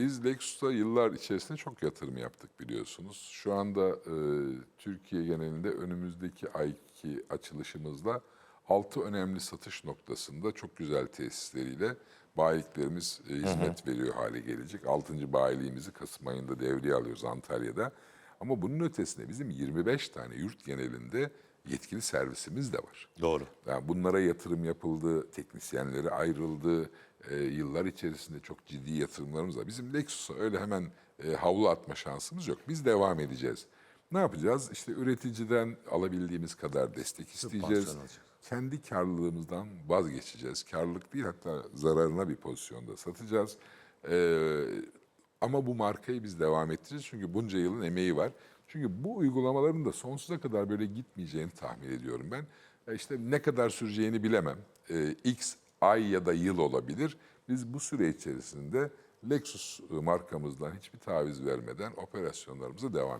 biz Lexus'a yıllar içerisinde çok yatırım yaptık biliyorsunuz. Şu anda e, Türkiye genelinde önümüzdeki ayki açılışımızla 6 önemli satış noktasında çok güzel tesisleriyle bayiliklerimiz e, hizmet veriyor hale gelecek. 6. bayiliğimizi Kasım ayında devreye alıyoruz Antalya'da. Ama bunun ötesinde bizim 25 tane yurt genelinde yetkili servisimiz de var. Doğru. Yani bunlara yatırım yapıldı, teknisyenleri ayrıldı. E, yıllar içerisinde çok ciddi yatırımlarımız var. Bizim Lexus'a öyle hemen e, havlu atma şansımız yok. Biz devam edeceğiz. Ne yapacağız? İşte üreticiden alabildiğimiz kadar destek isteyeceğiz. Kendi karlılığımızdan vazgeçeceğiz. Karlılık değil hatta zararına bir pozisyonda satacağız. E, ama bu markayı biz devam ettireceğiz çünkü bunca yılın emeği var. Çünkü bu uygulamaların da sonsuza kadar böyle gitmeyeceğini tahmin ediyorum ben. E İşte ne kadar süreceğini bilemem. E, X ay ya da yıl olabilir. Biz bu süre içerisinde Lexus markamızdan hiçbir taviz vermeden operasyonlarımıza devam